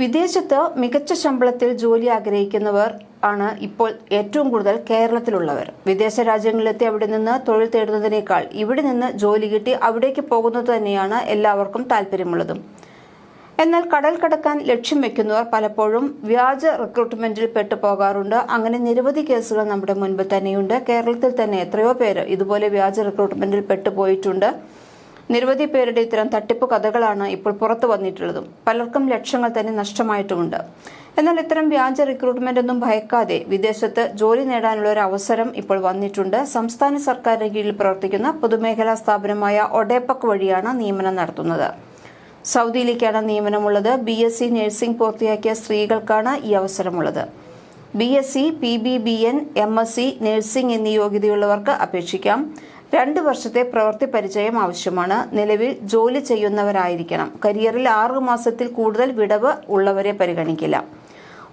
വിദേശത്ത് മികച്ച ശമ്പളത്തിൽ ജോലി ആഗ്രഹിക്കുന്നവർ ആണ് ഇപ്പോൾ ഏറ്റവും കൂടുതൽ കേരളത്തിലുള്ളവർ. വിദേശ രാജ്യങ്ങളിലെത്തി അവിടെ നിന്ന് തൊഴിൽ തേടുന്നതിനേക്കാൾ ഇവിടെ നിന്ന് ജോലി കിട്ടി അവിടേക്ക് പോകുന്നത് തന്നെയാണ് എല്ലാവർക്കും താല്പര്യമുള്ളതും. എന്നാൽ കടൽ കടക്കാൻ ലക്ഷ്യം വെക്കുന്നവർ പലപ്പോഴും വ്യാജ റിക്രൂട്ട്മെന്റിൽ പെട്ടു പോകാറുണ്ട്. അങ്ങനെ നിരവധി കേസുകൾ നമ്മുടെ മുൻപിൽ തന്നെയുണ്ട്. കേരളത്തിൽ തന്നെ എത്രയോ പേര് ഇതുപോലെ വ്യാജ റിക്രൂട്ട്മെന്റിൽ പെട്ടുപോയിട്ടുണ്ട് നിരവധി പേരുടെ ഇത്തരം തട്ടിപ്പ് കഥകളാണ് ഇപ്പോൾ പുറത്തു വന്നിട്ടുള്ളതും. പലർക്കും ലക്ഷങ്ങൾ തന്നെ നഷ്ടമായിട്ടുമുണ്ട്. എന്നാൽ ഇത്തരം വ്യാജ റിക്രൂട്ട്മെന്റ് ഒന്നും ഭയക്കാതെ വിദേശത്ത് ജോലി നേടാനുള്ള ഒരു അവസരം ഇപ്പോൾ വന്നിട്ടുണ്ട്. സംസ്ഥാന സർക്കാരിന് കീഴിൽ പ്രവർത്തിക്കുന്ന പൊതുമേഖലാ സ്ഥാപനമായ ഒഡേപക് വഴിയാണ് നിയമനം നടത്തുന്നത്. സൗദിയിലേക്കാണ് നിയമനമുള്ളത്. ബി എസ് സി നഴ്സിംഗ് പൂർത്തിയാക്കിയ സ്ത്രീകൾക്കാണ് ഈ അവസരമുള്ളത്. B S C P B B N M S C nursing എന്നീ യോഗ്യതയുള്ളവർക്ക് അപേക്ഷിക്കാം. രണ്ട് വർഷത്തെ പ്രവൃത്തി പരിചയം ആവശ്യമാണ്. നിലവിൽ ജോലി ചെയ്യുന്നവരായിരിക്കണം. കരിയറിൽ ആറു മാസത്തിൽ കൂടുതൽ വിടവ് ഉള്ളവരെ പരിഗണിക്കില്ല.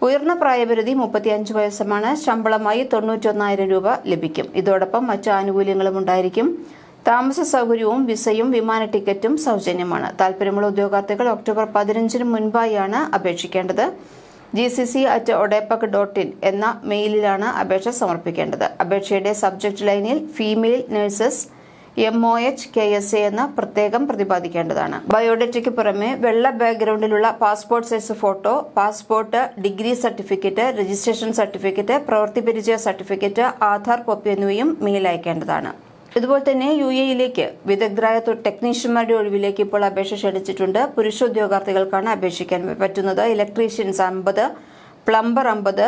ഉയർന്ന പ്രായപരിധി മുപ്പത്തിയഞ്ച് വയസ്സുമാണ്. ശമ്പളമായി തൊണ്ണൂറ്റൊന്നായിരം രൂപ ലഭിക്കും. ഇതോടൊപ്പം മറ്റു ആനുകൂല്യങ്ങളും ഉണ്ടായിരിക്കും. താമസ സൗകര്യവും വിസയും വിമാന ടിക്കറ്റും സൗജന്യമാണ്. താല്പര്യമുള്ള ഉദ്യോഗാർത്ഥികൾ ഒക്ടോബർ പതിനഞ്ചിന് മുൻപായാണ് അപേക്ഷിക്കേണ്ടത്. G C C at ODEPC dot in എന്ന മെയിലിലാണ് അപേക്ഷ സമർപ്പിക്കേണ്ടത്. അപേക്ഷയുടെ സബ്ജക്റ്റ് ലൈനിൽ female nurses M O H K S A എന്ന് പ്രത്യേകം പ്രതിപാദിക്കേണ്ടതാണ്. ബയോഡേറ്റയ്ക്ക് പുറമെ വെള്ള ബാക്ക്ഗ്രൗണ്ടിലുള്ള passport size photo passport degree certificate registration certificate പ്രവൃത്തി പരിചയ സർട്ടിഫിക്കറ്റ് ആധാർ കോപ്പി എന്നിവയും മെയിൽ അയക്കേണ്ടതാണ്. ഇതുപോലെ തന്നെ യു എയിലേക്ക് വിദഗ്ധരായ ടെക്നീഷ്യന്മാരുടെ ഒഴിവിലേക്ക് ഇപ്പോൾ അപേക്ഷ ക്ഷണിച്ചിട്ടുണ്ട്. പുരുഷ ഉദ്യോഗാർത്ഥികൾക്കാണ് അപേക്ഷിക്കാൻ പറ്റുന്നത്. ഇലക്ട്രീഷ്യൻസ് അമ്പത് പ്ലംബർ അമ്പത്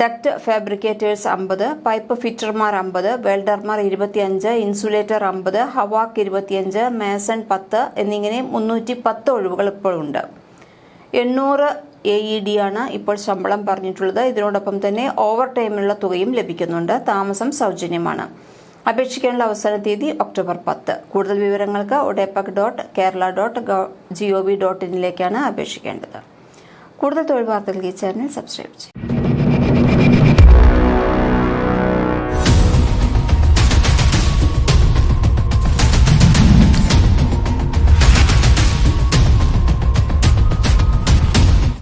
ഡക്ട് ഫാബ്രിക്കേറ്റേഴ്സ് അമ്പത് പൈപ്പ് ഫിറ്റർമാർ അമ്പത് വെൽഡർമാർ ഇരുപത്തിയഞ്ച് ഇൻസുലേറ്റർ അമ്പത് ഹവാക്ക് ഇരുപത്തിയഞ്ച് മേസൺ പത്ത് എന്നിങ്ങനെ മുന്നൂറ്റി പത്ത് ഒഴിവുകൾ ഇപ്പോൾ ഉണ്ട്. എണ്ണൂറ് എ ഇ ഡി ആണ് ഇപ്പോൾ ശമ്പളം പറഞ്ഞിട്ടുള്ളത്. ഇതിനോടൊപ്പം തന്നെ ഓവർ ടൈമിനുള്ള തുകയും ലഭിക്കുന്നുണ്ട്. താമസം സൗജന്യമാണ്. അപേക്ഷിക്കാനുള്ള അവസാന തീയതി ഒക്ടോബർ പത്ത്. കൂടുതൽ വിവരങ്ങൾക്ക് ODEPC dot Kerala dot G O V dot ഇനിലേക്കാണ് അപേക്ഷിക്കേണ്ടത്. കൂടുതൽ തൊഴിൽ വാർത്തകൾ ഈ ചാനൽ സബ്സ്ക്രൈബ് ചെയ്യും.